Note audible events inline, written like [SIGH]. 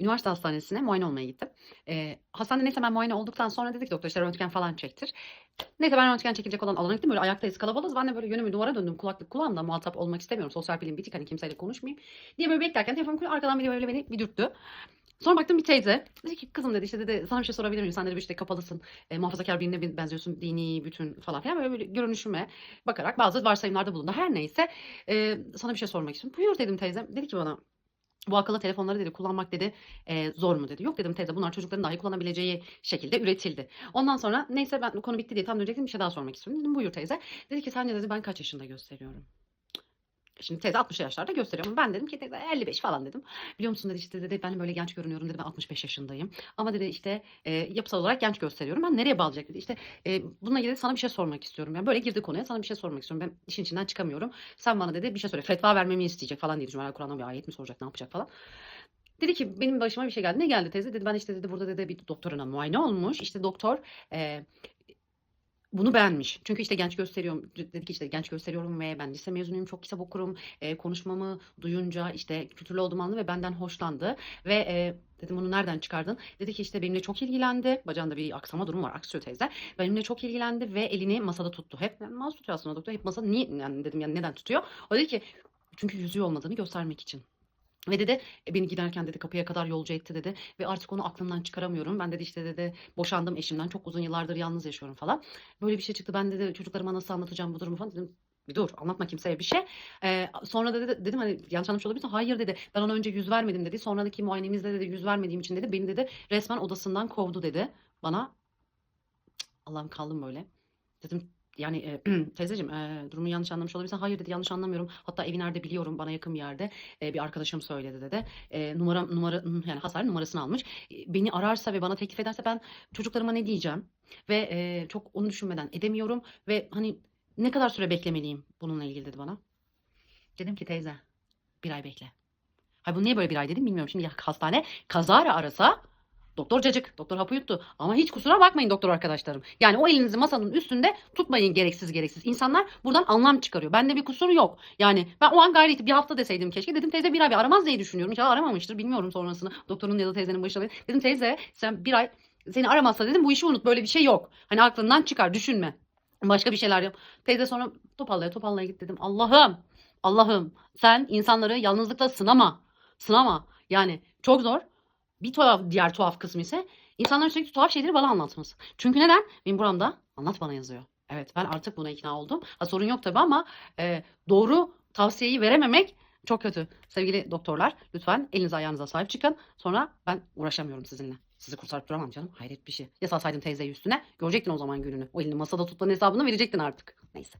Üniversite hastanesine muayene olmaya gittim. Eee, hastanede neyse ben muayene olduktan sonra dedi ki doktor işte röntgen falan çektir. Neyse ben röntgen çekilecek olan alana gittim. Böyle ayaktayız, kalabalığız. Ben de böyle yönümü duvara döndüm. Kulaklık kulağımda muhatap olmak istemiyorum. Sosyal bilim bitik hani kimseyle konuşmayayım diye böyle beklerken telefon kuruyor. Arkadan biri böyle beni bir dürttü. Sonra baktım bir teyze. Dedi ki kızım dedi işte dedi sana bir şey sorabilir miyim? Sen dedi işte kapalısın. E, muhafazakar birine ben- benziyorsun. Dini, bütün falan filan. Böyle, böyle görünüşüme bakarak bazı varsayımlarda bulundu. Her neyse e, sana bir şey sormak istiyorum. Buyur dedim teyzem. Dedi ki bana bu akıllı telefonları dedi kullanmak dedi e, zor mu dedi. Yok dedim teyze bunlar çocukların dahi kullanabileceği şekilde üretildi. Ondan sonra neyse ben konu bitti diye tam dönecektim bir şey daha sormak istiyorum. Dedim buyur teyze. Dedi ki sence dedi ben kaç yaşında gösteriyorum. Şimdi teyze 60 yaşlarda gösteriyor ama ben dedim ki teyze 55 falan dedim. Biliyor musun dedi işte dedi ben böyle genç görünüyorum dedi ben 65 yaşındayım. Ama dedi işte e, yapısal olarak genç gösteriyorum. Ben nereye bağlayacak dedi. İşte e, bununla ilgili sana bir şey sormak istiyorum. Yani böyle girdi konuya sana bir şey sormak istiyorum. Ben işin içinden çıkamıyorum. Sen bana dedi bir şey söyle. Fetva vermemi isteyecek falan diye düşünüyorum. Kur'an'dan bir ayet mi soracak ne yapacak falan. Dedi ki benim başıma bir şey geldi. Ne geldi teyze? Dedi ben işte dedi burada dedi bir doktoruna muayene olmuş. İşte doktor e, bunu beğenmiş. Çünkü işte genç gösteriyorum. Dedi ki işte genç gösteriyorum ve ben lise mezunuyum. Çok kitap okurum. E, konuşmamı duyunca işte kültürlü olduğumu anladı ve benden hoşlandı. Ve e, dedim bunu nereden çıkardın? Dedi ki işte benimle çok ilgilendi. Bacağında bir aksama durum var. Aksıyor teyze. Benimle çok ilgilendi ve elini masada tuttu. Hep yani mouse tutuyor aslında doktor. Hep masada niye yani dedim yani neden tutuyor? O dedi ki çünkü yüzüğü olmadığını göstermek için. Ve dedi e, beni giderken dedi kapıya kadar yolcu etti dedi ve artık onu aklımdan çıkaramıyorum. Ben dedi işte dedi boşandım eşimden çok uzun yıllardır yalnız yaşıyorum falan. Böyle bir şey çıktı ben dedi çocuklarıma nasıl anlatacağım bu durumu falan dedim. Bir dur anlatma kimseye bir şey. Ee, sonra da dedi, dedim hani yanlış anlamış olabilirsin. Hayır dedi ben ona önce yüz vermedim dedi. Sonraki muayenemizde dedi yüz vermediğim için dedi beni dedi resmen odasından kovdu dedi. Bana Allah'ım kaldım böyle. Dedim yani e, [CLEARS THROAT] teyzeciğim e, durumu yanlış anlamış olabilirsin. Hayır dedi yanlış anlamıyorum. Hatta evi nerede biliyorum bana yakın bir yerde. E, bir arkadaşım söyledi dedi. E, numara numara yani hastane numarasını almış. E, beni ararsa ve bana teklif ederse ben çocuklarıma ne diyeceğim? Ve e, çok onu düşünmeden edemiyorum ve hani ne kadar süre beklemeliyim bununla ilgili dedi bana. Dedim ki teyze bir ay bekle. Hay bu niye böyle bir ay dedim bilmiyorum. Şimdi ya hastane kazara arasa doktor cacık, doktor hapı yuttu. Ama hiç kusura bakmayın doktor arkadaşlarım. Yani o elinizi masanın üstünde tutmayın gereksiz gereksiz. İnsanlar buradan anlam çıkarıyor. Bende bir kusur yok. Yani ben o an gayret bir hafta deseydim keşke. Dedim teyze bir ay bir aramaz diye düşünüyorum. İnşallah aramamıştır bilmiyorum sonrasını. Doktorun ya da teyzenin başına. Dedim teyze sen bir ay seni aramazsa dedim bu işi unut böyle bir şey yok. Hani aklından çıkar düşünme. Başka bir şeyler yap. Teyze sonra topallaya topallaya git dedim. Allah'ım Allah'ım sen insanları yalnızlıkla sınama. Sınama. Yani çok zor. Bir tuhaf, diğer tuhaf kısmı ise insanların sürekli tuhaf şeyleri bana anlatması. Çünkü neden? Benim buramda anlat bana yazıyor. Evet ben artık buna ikna oldum. Ha, sorun yok tabii ama e, doğru tavsiyeyi verememek çok kötü. Sevgili doktorlar lütfen elinize ayağınıza sahip çıkın. Sonra ben uğraşamıyorum sizinle. Sizi kurtarıp duramam canım. Hayret bir şey. Ya salsaydın teyzeyi üstüne görecektin o zaman gününü. O elini masada tutmanın hesabını verecektin artık. Neyse.